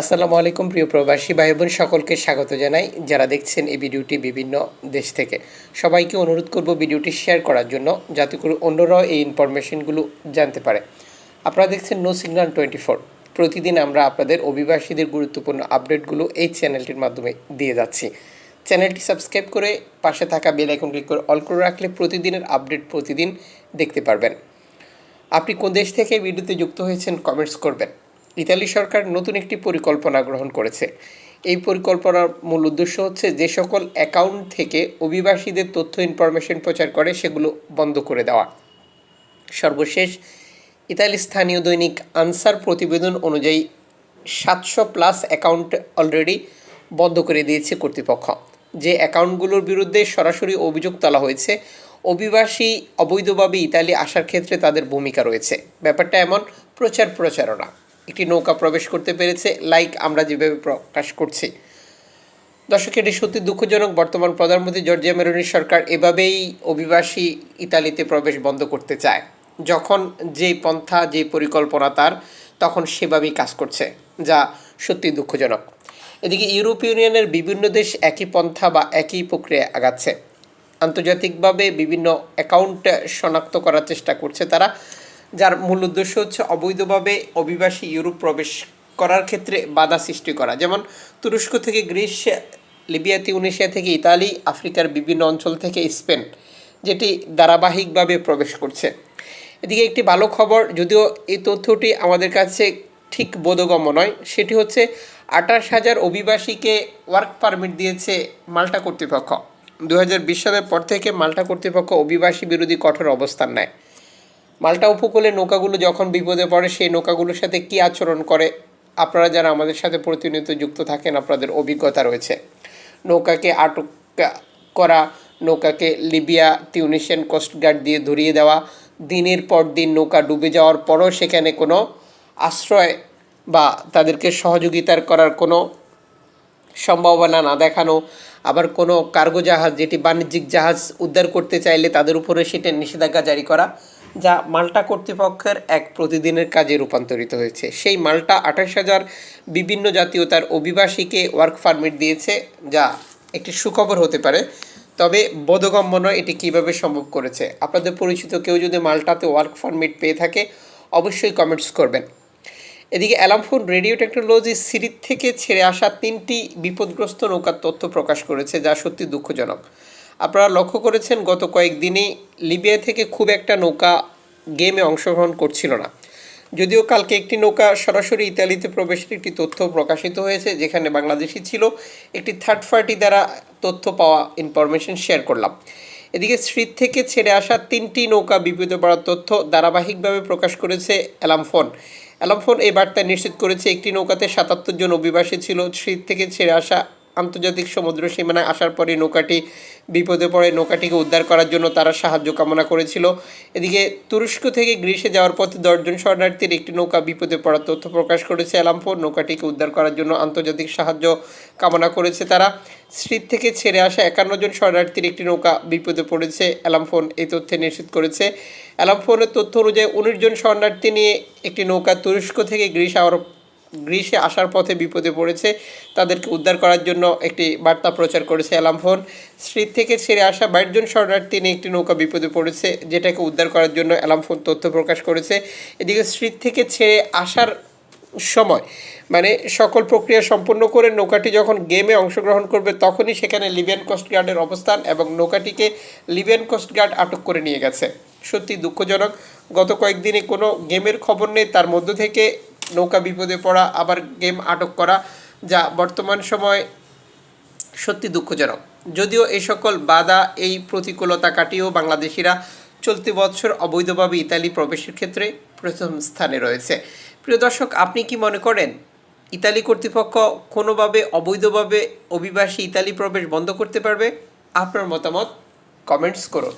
আসসালামু আলাইকুম, প্রিয় প্রবাসী ভাই বোন সকলকে স্বাগত জানাই। যারা দেখছেন এই ভিডিওটি বিভিন্ন দেশ থেকে, সবাইকে অনুরোধ করব ভিডিওটি শেয়ার করার জন্য, যাতে করে অন্যরাও এই ইনফরমেশনগুলো জানতে পারে। আপনারা দেখছেন নো সিগন্যাল টোয়েন্টি ফোর। প্রতিদিন আমরা আপনাদের অভিবাসীদের গুরুত্বপূর্ণ আপডেটগুলো এই চ্যানেলটির মাধ্যমে দিয়ে যাচ্ছি। চ্যানেলটি সাবস্ক্রাইব করে পাশে থাকা বেল আইকন ক্লিক করে অল করে রাখলে প্রতিদিনের আপডেট প্রতিদিন দেখতে পারবেন। আপনি কোন দেশ থেকে ভিডিওতে যুক্ত হয়েছেন, কমেন্টস করবেন। ইতালি সরকার নতুন একটি পরিকল্পনা গ্রহণ করেছে। এই পরিকল্পনার মূল উদ্দেশ্য হচ্ছে যে সকল অ্যাকাউন্ট থেকে অভিবাসীদের তথ্য ইনফরমেশন প্রচার করে, সেগুলো বন্ধ করে দেওয়া। সর্বশেষ ইতালি স্থানীয় দৈনিক আনসার প্রতিবেদন অনুযায়ী সাতশো প্লাস অ্যাকাউন্ট অলরেডি বন্ধ করে দিয়েছে কর্তৃপক্ষ। যে অ্যাকাউন্টগুলোর বিরুদ্ধে সরাসরি অভিযোগ তোলা হয়েছে, অভিবাসী অবৈধভাবে ইতালি আসার ক্ষেত্রে তাদের ভূমিকা রয়েছে। ব্যাপারটা এমন প্রচার প্রচারণা একটি নৌকা প্রবেশ করতে পেরেছে। লাইক আমরা যেভাবে প্রকাশ করছি। দর্শক, এটি সত্যি দুঃখজনক। বর্তমান প্রধানমন্ত্রী জর্জিয়া মেরোনির সরকার এভাবেই অভিবাসী ইতালিতে প্রবেশ বন্ধ করতে চায়। যখন যে পন্থা, যে পরিকল্পনা তার, তখন সেভাবেই কাজ করছে, যা সত্যি দুঃখজনক। এদিকে ইউরোপ ইউনিয়নের বিভিন্ন দেশ একই পন্থা বা একই প্রক্রিয়ায় আগাচ্ছে। আন্তর্জাতিকভাবে বিভিন্ন অ্যাকাউন্ট শনাক্ত করার চেষ্টা করছে তারা। যার মূল উদ্দেশ্য হচ্ছে অবৈধভাবে অভিবাসী ইউরোপ প্রবেশ করার ক্ষেত্রে বাধা সৃষ্টি করা। যেমন তুরস্ক থেকে গ্রিস, লিবিয়া তিউনেশিয়া থেকে ইতালি, আফ্রিকার বিভিন্ন অঞ্চল থেকে স্পেন, যেটি ধারাবাহিকভাবে প্রবেশ করছে। এদিকে একটি ভালো খবর, যদিও এই তথ্যটি আমাদের কাছে ঠিক বোধগম্য নয়, সেটি হচ্ছে আঠাশ হাজার অভিবাসীকে ওয়ার্ক পারমিট দিয়েছে মাল্টা কর্তৃপক্ষ। দু হাজার বিশ সালের পর থেকে মাল্টা কর্তৃপক্ষ অভিবাসী বিরোধী কঠোর অবস্থান নেয়। মাল্টা উপকূলে নৌকাগুলো যখন বিপদে পড়ে, সেই নৌকাগুলোর সাথে কী আচরণ করে? আপনারা যারা আমাদের সাথে প্রতিনিয়ত যুক্ত থাকেন, আপনাদের অভিজ্ঞতা রয়েছে। নৌকাকে আটক করা, নৌকাকে লিবিয়া টিউনিশিয়ান কোস্টগার্ড দিয়ে ধরিয়ে দেওয়া, দিনের পর দিন নৌকা ডুবে যাওয়ার পরও সেখানে কোনো আশ্রয় বা তাদেরকে সহযোগিতার করার কোনো সম্ভাবনা না দেখানো, আবার কোনো কার্গো জাহাজ, যেটি বাণিজ্যিক জাহাজ উদ্ধার করতে চাইলে তাদের উপরে সেটা নিষেধাজ্ঞা জারি করা যা মাল্টা কর্তৃপক্ষের এক প্রতিদিনের কাজে রূপান্তরিত হয়েছে। সেই মাল্টা আঠাশ হাজার বিভিন্ন জাতীয়তার অভিবাসীকে ওয়ার্ক পারমিট দিয়েছে, যা একটি সুখবর হতে পারে। তবে বোধগম্য নয় এটি কীভাবে সম্ভব করেছে। আপনাদের পরিচিত কেউ যদি মাল্টাতে ওয়ার্ক পারমিট পেয়ে থাকে, অবশ্যই কমেন্টস করবেন। এদিকে অ্যালামফোন রেডিও টেকনোলজি সিরিজ থেকে ছেড়ে আসা তিনটি বিপদগ্রস্ত নৌকার তথ্য প্রকাশ করেছে, যা সত্যি দুঃখজনক। আপনারা লক্ষ্য করেছেন গত কয়েকদিনেই লিবিয়া থেকে খুব একটা নৌকা গেমে অংশগ্রহণ করছিল না। যদিও কালকে একটি নৌকা সরাসরি ইতালিতে প্রবেশের একটি তথ্য প্রকাশিত হয়েছে, যেখানে বাংলাদেশি ছিল, একটি থার্ড পার্টি দ্বারা তথ্য পাওয়া ইনফরমেশন শেয়ার করলাম। এদিকে স্ট্রিট থেকে ছেড়ে আসা তিনটি নৌকা বিপদে পড়ার তথ্য ধারাবাহিকভাবে প্রকাশ করেছে অ্যালামফোন অ্যালামফোন এই বার্তা নিশ্চিত করেছে, একটি নৌকাতে সাতাত্তর জন অভিবাসী ছিল। স্ট্রিট থেকে ছেড়ে আসা আন্তর্জাতিক সমুদ্র সীমানায় আসার পরে নৌকাটি বিপদে পড়ে, নৌকাটিকে উদ্ধার করার জন্য তারা সাহায্য কামনা করেছিল। এদিকে তুরস্ক থেকে গ্রিসে যাওয়ার পথে দশজন শরণার্থীর একটি নৌকা বিপদে পড়ার তথ্য প্রকাশ করেছে অ্যালামফোর নৌকাটিকে উদ্ধার করার জন্য আন্তর্জাতিক সাহায্য কামনা করেছে তারা। স্ট্রিট থেকে ছেড়ে আসা একান্ন জন শরণার্থীর একটি নৌকা বিপদে পড়েছে, অ্যালামফোন এই তথ্যে নিশ্চিত করেছে। অ্যালামফোনের তথ্য অনুযায়ী উনিশ জন শরণার্থী নিয়ে একটি নৌকা তুরস্ক থেকে গ্রিস আওয়ার গ্রীষ্মে আসার পথে বিপদে পড়েছে। তাদেরকে উদ্ধার করার জন্য একটি বার্তা প্রচার করেছে অ্যালামফোন স্ট্রিট থেকে ছেড়ে আসা বাইশ জন শরণার্থী নিয়ে একটি নৌকা বিপদে পড়েছে, যেটাকে উদ্ধার করার জন্য অ্যালামফোন তথ্য প্রকাশ করেছে। এদিকে স্ট্রিট থেকে ছেড়ে আসার সময় মানে সকল প্রক্রিয়া সম্পন্ন করে নৌকাটি যখন গেমে অংশগ্রহণ করবে, তখনই সেখানে লিবিয়ান কোস্টগার্ডের অবস্থান এবং নৌকাটিকে লিবিয়ান কোস্টগার্ড আটক করে নিয়ে গেছে। সত্যি দুঃখজনক। গত কয়েকদিনে কোনো গেমের খবর নেই, তার মধ্য থেকে নৌকা বিপদে পড়া, আবার গেম আটক করা, যা বর্তমান সময় সত্যি দুঃখজনক। যদিও এই সকল বাধা, এই প্রতিকূলতা কাটিয়েও বাংলাদেশিরা চলতি বছর অবৈধভাবে ইতালি প্রবেশের ক্ষেত্রে প্রথম স্থানে রয়েছে। প্রিয় দর্শক, আপনি কি মনে করেন, ইতালি কর্তৃপক্ষ কোনোভাবে অবৈধভাবে অভিবাসী ইতালি প্রবেশ বন্ধ করতে পারবে? আপনার মতামত কমেন্টস করুন।